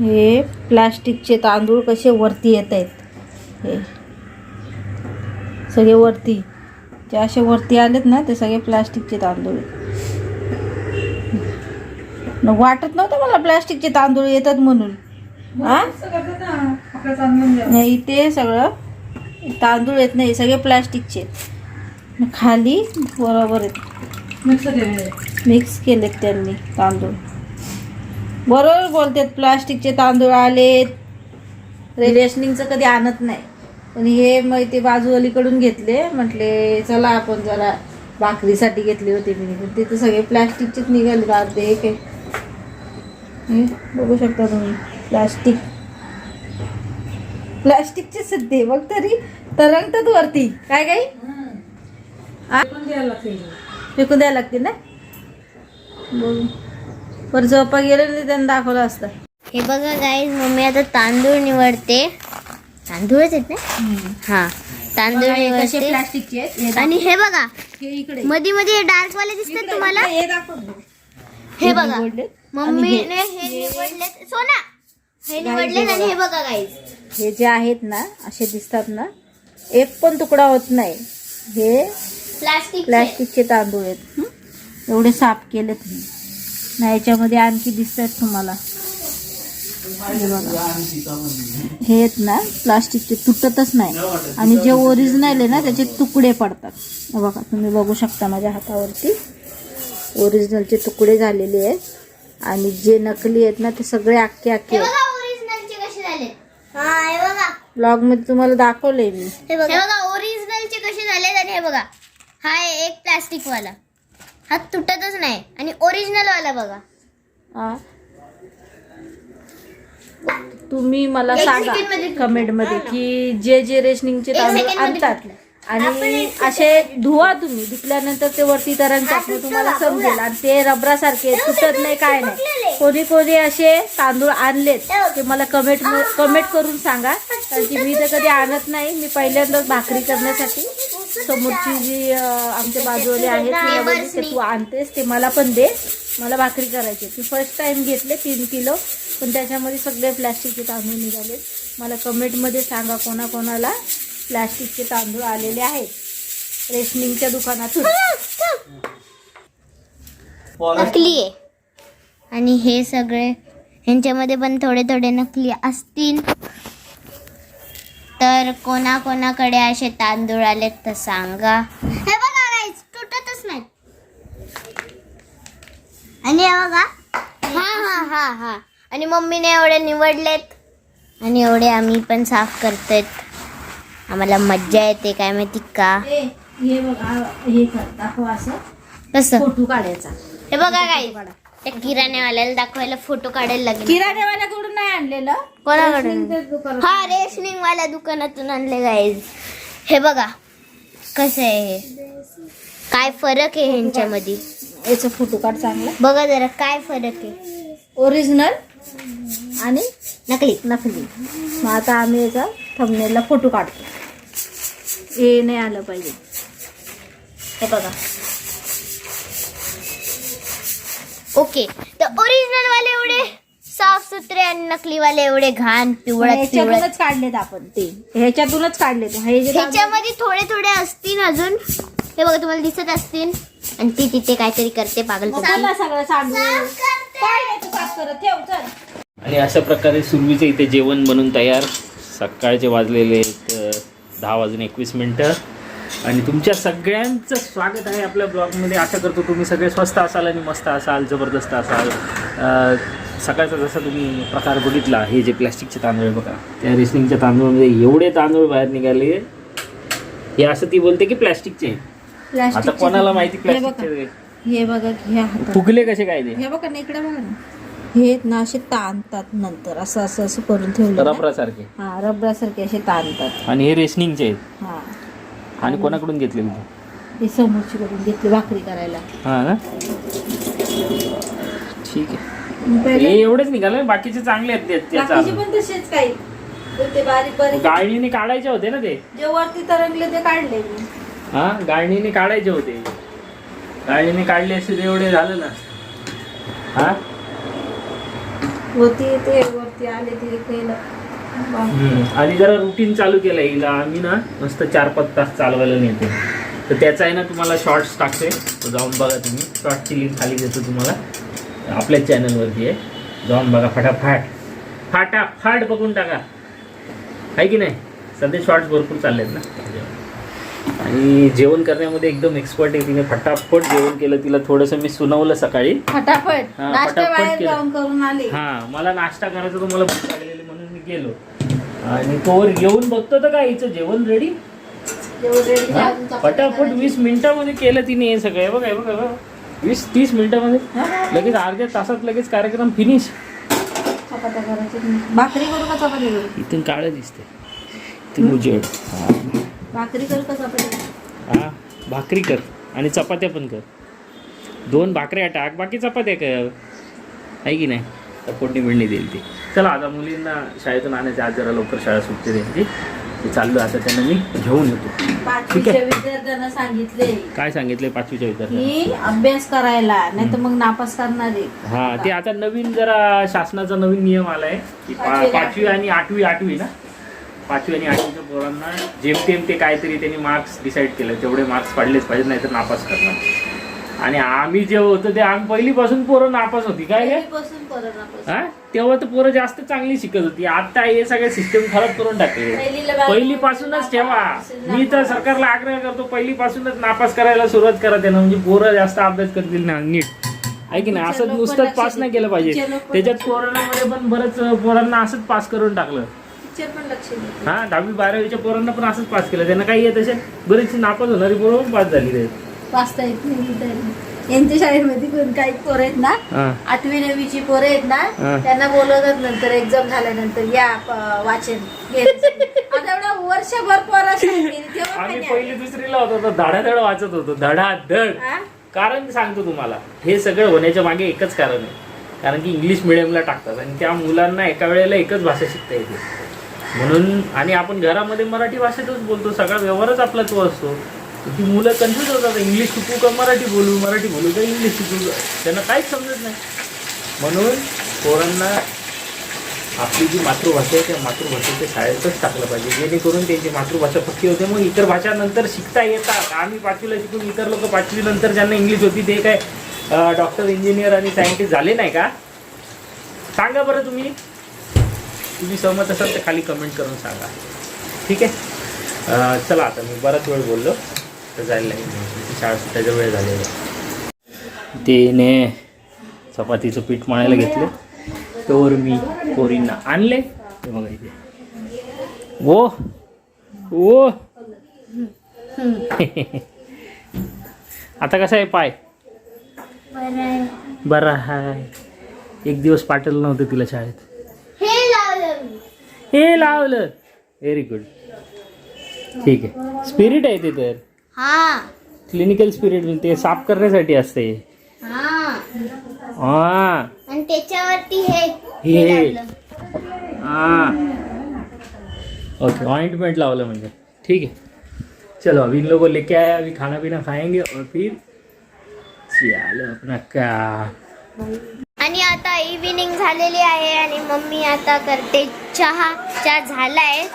हे प्लास्टिकचे तांदूळ कसे वरती येत आहेत? हे. सगळे वरती. जे असे वरती आलेत ना ते सगळे प्लास्टिकचे तांदूळ वाटत नव्हतं मला प्लास्टिकचे तांदूळ येतात म्हणून. हा नाही ते सगळं तांदूळ येत नाही सगळे प्लास्टिकचे खाली बरोबर आहेत. मिक्स केलेत त्यांनी तांदूळ. बरोबर बोलतात प्लास्टिकचे तांदूळ आलेत. रेशनिंगचं कधी आणत नाही. पण हे मग ते बाजूवालीकडून घेतले. म्हटले चला आपण जरा भाकरीसाठी घेतले होते मी. पण ते तर सगळे प्लास्टिकचेच निघाले एक हे बघू शकता तुम्ही. प्लास्टिक. प्लास्टिकचे सध्या बघ तरी तरंगतात वरती. काय काही? फेकून द्यायला लागते ना? बघू. पर झोपा गेलं नाही त्यांना दाखवलं असतं. हे बघा गाईज मम्मी आता तांदूळ निवडते. तांदूळच आहेत ना? हा तांदूळ हे निवडते. प्लास्टिकचे आहेत. हे आणि हे बघा हे इकडे. मध्ये मध्ये डार्क वाले दिसतात तुम्हाला? हे दाखव हे बघा निवडलेत. मम्मीने हे निवडले सोना हे निवडले आणि हे बघा. गाईज हे जे आहेत ना असे दिसतात ना एक पण तुकडा होत नाही. हे प्लास्टिक प्लास्टिकचे तांदूळ आहेत. हं? एवढे साफ केलेत मी. ना याच्यामध्ये आणखी दिसत आहेत तुम्हाला. हे आहेत ना प्लास्टिकचे तुटतच नाही. आणि जे ओरिजिनल आहे ना त्याचे तुकडे पडतात. बघा तुम्ही बघू शकता माझ्या हातावरती. ओरिजिनलचे तुकडे झालेले आहेत. आणि जे नकली आहेत ना ते सगळे झाले? हे बघा. ब्लॉगमध्ये तुम्हाला दाखवलंय मी. हे बघा ओरिजिनलचे कसे आणि हे बघा. हा एक प्लास्टिक वाला हा तुटतच नाही. आणि ओरिजिनल वाला बघा? तुम्ही मला एक सांगा second मध्ये कमेंटमध्ये की जे जे रेशनिंगचे एक तांदूळ second मध्ये आणतात आणि असे धुवा तुम्ही. धुतल्यानंतर ते वरती मग तुम्हाला समजेल. आणि ते रबरासारखे तुटत नाही काय नाही. कोणी कोणी असे तांदूळ आणलेत. ते मला कमेंट कमेंट करून सांगा. कारण की मी तर कधी आणत नाही. मी पहिल्यांदाच भाकरी करण्यासाठी. समोरची जी आमच्या बाजूवाले आहेत तिला बोलली की तू आणतेस ते मला पण दे मला भाकरी करायची ती फर्स्ट टाइम घेतले तीन किलो पण त्याच्यामध्ये सगळे प्लॅस्टिकचे तांदूळ निघाले मला कमेंटमध्ये सांगा कोणाकोणाला प्लॅस्टिकचे तांदूळ आलेले आहेत. रेशनिंगच्या दुकानातून. नकली आहे. आणि हे सगळे ह्यांच्यामध्ये पण थोडे थोडे नकली असतील. तर कोणाकोणाकडे असे तांदूळ आलेत तर सांगा. हे बघा guys, तुटतच नाहीत. आणि हे बघा. हा हा हा हा. आणि मम्मीने एवढे निवडलेत. आणि एवढे आम्ही पण साफ करतोय. आम्हाला मज्जा येते काय माहिती का? हे हे बघा हे कर दाखवा असं. कसं? फोटो काढायचा. हे बघा काय त्या किराण्यावाल्याला दाखवायला फोटो काढायला लागेल. किराण्यावाल्याकडून नाही आणलेलं? कोणाकडून? दुकानात. हा रेशनिंग वाल्या दुकानातून आणले गाईज हे बघा कसं आहे हे? काय फरक आहे ह्यांच्यामध्ये? याचा फोटो काढ चांगला. बघा जरा काय फरक आहे? ओरिजिनल आणि नकली. नकली. मग आता आम्ही याचा थंबनेलला फोटो काढतो. हे नाही आलं पाहिजे. हे बघा. ओके. तर ओरिजिनल वाले एवढे साफ सुथरे आणि नकली वाले एवढे घाण पिवळा पिवळा. ह्याच्यातूनच काढलेत आपण. ते. ह्याच्यातूनच काढलेत. हे जे ह्याच्यामध्ये थोडे थोडे असतील अजून. हे बघा तुम्हाला दिसत असतील. आणि ती तिथे काहीतरी करते पागल मग चला सगळं सांडू काय नाही तू साफ करत. ठेव चल. आणि अशा प्रकारे सुरवीचं इथे जेवण बनून तयार. सकाळचे वाजलेले आहेत, अ, दहा वाजून एकवीस मिनटं. आणि तुमच्या सगळ्यांचं स्वागत आहे आपल्या ब्लॉगमध्ये. आशा करतो तुम्ही सगळे स्वस्त असाल आणि मस्त असाल जबरदस्त असाल. सकाळचा जसा तुम्ही प्रकार बघितला हे जे प्लॅस्टिकचे तांदूळ बघा त्या रेसलिंगच्या तांदूळमध्ये एवढे तांदूळ बाहेर निघाले. हे असं ती बोलते की प्लॅस्टिकचे. आता कोणाला माहिती बघा. प्लॅस्टिकचे हे बघा घ्या फुगले कसे काय ते? हे बघा ना इकडे बघा ना. हे ना असे ताणतात नंतर असं असं असं करून ठेवलं. रबरासारखे. हा रबरासारखे असे ताणतात. आणि हे रेसनिंगचे आहेत. आणि कोणाकडून घेतलेले ते ते समोरची करून घेतली भाकरी करायला. हा ना? ठीक आहे. हे पहिले? एवढेच निघाले बाकीचे चांगले आहेत ते- त्याचा बाकीचे पण तसेच काही. तर ते बारीक बारीक गाळणीने काढायचे होते ना ते? जे वरती तरंगले ते काढले मी. हा? गाळणीने काढायचे होते. गाळणीने काढले असते ते एवढे झालं ना. हा? वरती ते वरती आले ते केलं. आणि जरा रुटीन चालू केलं हिला आम्ही ना मस्त चार पाच तास चालवायला नेते. तर त्याचा आहे ना तुम्हाला शॉर्ट्स टाकते. तो जाऊन बघा तुम्ही. शॉर्टची लिंक खाली देतो तुम्हाला. आपल्याच चॅनलवरती आहे. जाऊन बघा फटाफट. फाटाफाट बघून टाका. आहे की नाही? सध्या शॉर्ट्स भरपूर चालले आहेत ना. आणि जेवण करण्यामध्ये एकदम एक्सपर्ट आहे तिने. फटाफट जेवण केलं. तिला थोडंसं मी सुनावलं सकाळी. फटाफट. हा, फटाफट केलं. करून आले. हा मला नाश्ता करायचा तो मला भूक लागलेली गेलो. आणि तोवर येऊन बघतो तर काय हिचं जेवण रेडी करायच्या. वीस मिनिटामध्ये केलं तिने हे सगळं. बघा बघा. वीस तीस मिनिटामध्ये? लगेच अर्ध्या तासात लगेच कार्यक्रम फिनिश भाकरी करू का चपाती करू? इथून काळं दिसते इथून उजेड. भाकरी करू का चपाती करू? हा भाकरी कर आणि चपात्या पण कर. दोन भाकऱ्या टाक बाकी चपात्या कर. आहे की नाही? तर फोडणी बिडणी देईल ती. चला आता मुलींना शाळेतून आणायचं आज जरा लवकर शाळा सुटते त्यांची. ते चाललो आता त्यांना मी घेऊन येतो. पाचवीच्या विद्यार्थ्यांना सांगितले. काय सांगितले पाचवीच्या विद्यार्थ्यांना? की अभ्यास करायला नाही तर मग नापास करणार आहे. हा ते आता नवीन जरा शासनाचा नवीन नियम आलाय की पा-. पाचवी आणि आठवी आठवी ना? पाचवी आणि आठवीच्या पोरांना जेमतेम ते काहीतरी त्यांनी मार्क्स डिसाईड केलं. तेवढे मार्क्स पडलेच पाहिजेत नाही तर नापास करणार. आणि आम्ही जे होतो ते आम्ही पहिलीपासून पोरं नापास होती काय काय पहिलीपासून करू नापास. हा? तेव्हा तर पोरं जास्त चांगली शिकत होती. आता हे सगळे सिस्टम खराब करून टाकले. पहिलीला पहिलीपासूनच ठेवा. मी तर सरकारला आग्रह करतो पहिलीपासूनच नापास करायला सुरुवात करा त्यांना. म्हणजे पोरं जास्त अभ्यास करतील ना नीट. आहे की नाही? Teacher असंच लोक पण नुसतं लक्ष पास नाही देतील. केलं पाहिजे. लोक त्याच्यात कोरोनामध्ये पण बरंच पोरांना असंच पास करून टाकलं. टीचर पण लक्ष देते हा दहावी बारावीच्या पोरांना पण असंच पास केलं. त्यांना काही येत असे बरेचशी नापास होणारी पोरं पण पास झाली आहेत. वाचता येत नाही. यांच्या शाळेमध्ये कोण काही पोरं आहेत ना आठवी नववीची पोरं आहेत ना. त्यांना बोलवतात नंतर एक्झाम झाल्यानंतर या वाचन घेण्यासाठी. आता एवढा वर्षभर पोरं आम्ही पहिली दुसरीला होतो तर धडाधड वाचत होतो धडाधड हा? कारण सांगतो तुम्हाला हे सगळं होण्याच्या मागे एकच कारण आहे कारण की इंग्लिश मिडियमला टाकतात आणि त्या मुलांना एका वेळेला एकच भाषा शिकता येते म्हणून आणि आपण घरामध्ये मराठी भाषेतच बोलतो सगळा व्यवहारच आपला तो असतो ती मुलं कन्फ्युज होतात. इंग्लिश शिकू का मराठी बोलू? मराठी बोलू का इंग्लिश शिकू का? त्यांना काहीच समजत नाही. म्हणून पोरांना आपली जी मातृभाषा आहे त्या मातृभाषेच्या शाळेतच टाकलं पाहिजे. जेणेकरून त्यांची मातृभाषा पक्की होते. मग इतर भाषा नंतर शिकता येतात. आम्ही पाचवीला शिकून इतर लोक पाचवीनंतर ज्यांना इंग्लिश होती ते काय डॉक्टर इंजिनियर आणि सायंटिस्ट झाले नाही का? सांगा बरं तुम्ही. तुम्ही सहमत असाल तर खाली कमेंट करून सांगा. ठीक आहे? चला आता मी बराच वेळ बोललो. तर जायला लागेल शाळा वेळ झालेला. तिने चपातीचं पीठ मळायला घेतलं. तोवर मी पोरींना आणले. ते बघा इथे. ओ ओ. आता कसा आहे पाय? बरा हाय एक दिवस पाठवलं नव्हतं तिला शाळेत. हे हे लावलं. व्हेरी गुड ठीक आहे. स्पिरिट आहे ते तर. हा. क्लिनिकल स्पिरिट ते साफ करण्यासाठी असते. हा. हा. आणि त्याच्यावरती हे हे. हे लावलं. हाँ. ओके ऑइंटमेंट लावलं म्हणजे. ठीक है चलो अभी इन लोगों को लेके आया अभी खाना पीना खाएंगे और फिर चलो अपना का। आणि आता इव्हिनिंग झालेली आहे आणि मम्मी आता करते चहा. चहा झालाय.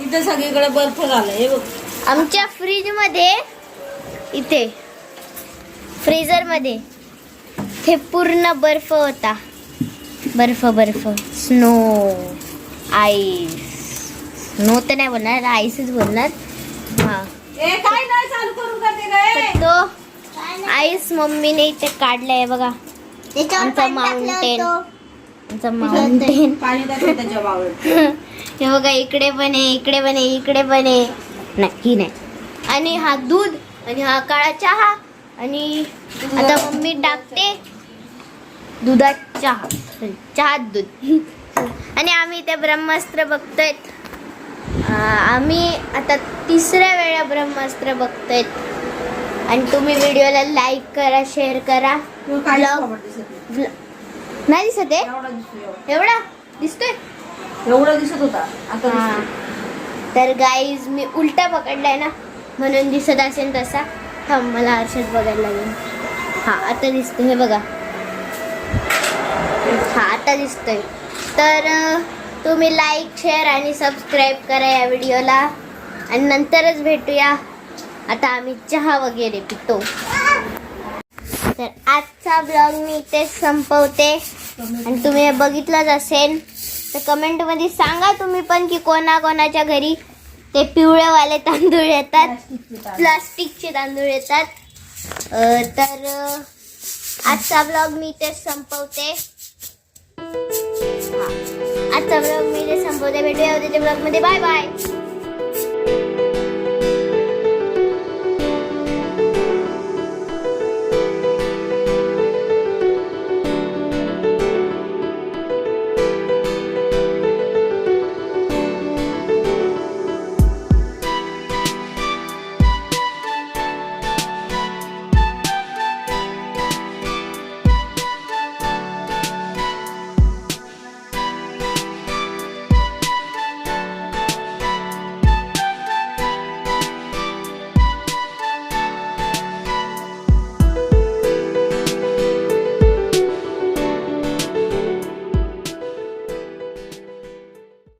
इथं सगळीकडे बर्फ झाला हे बघ. आमच्या फ्रीजमध्ये इथे फ्रीजरमध्ये हे पूर्ण बर्फ होता. बर्फ बर्फ. Snow ice. स्नो तर नाही बोलणार आईसच बोलणार. हा. ए काय नाही चालू करून करते काय तर तो आईस मम्मीने इथे काढलाय बघा. आमचा माउंटेन आमचा माउंटेन हे बघा इकडे पण आहे इकडे पण आहे इकडे पण आहे नाही ही नाही. आणि हा दूध आणि हा काळा चहा आणि आता मम्मी टाकते दुधात चहा. चहात दूध. आणि आम्ही ते ब्रह्मास्त्र बघतोय. आम्ही आता तिसऱ्या वेळा ब्रह्मास्त्र बघतोय. आणि तुम्ही व्हिडिओला लाईक करा शेअर करा. नाही. दिसत आहे? एवढा दिसतो एवढा. एवढा दिसतोय? एवढा दिसत होता. आता. तर गाईज मी उलटा पकडलाय ना? म्हणून दिसत असेल तसा. थांब मला आरशात बघायला लागेल. हा आता दिसतो हे बघा. हा आता दिसतोय. तर तुम्ही लाईक शेअर आणि सबस्क्राईब करा या व्हिडिओला आणि नंतरच भेटूया. आता आम्ही चहा वगैरे पितो. तर आजचा ब्लॉग मी इथेच संपवते. आणि तुम्ही बघितलंच असेल. तर कमेंटमध्ये सांगा तुम्ही पण की कोणाकोणाच्या घरी ते पिवळेवाले तांदूळ येतात प्लास्टिकचे तांदूळ येतात. तर आजचा ब्लॉग मी ते संपवते. आजचा ब्लॉग मी ते संपवते. भेटूया उद्याच्या ब्लॉगमध्ये बाय बाय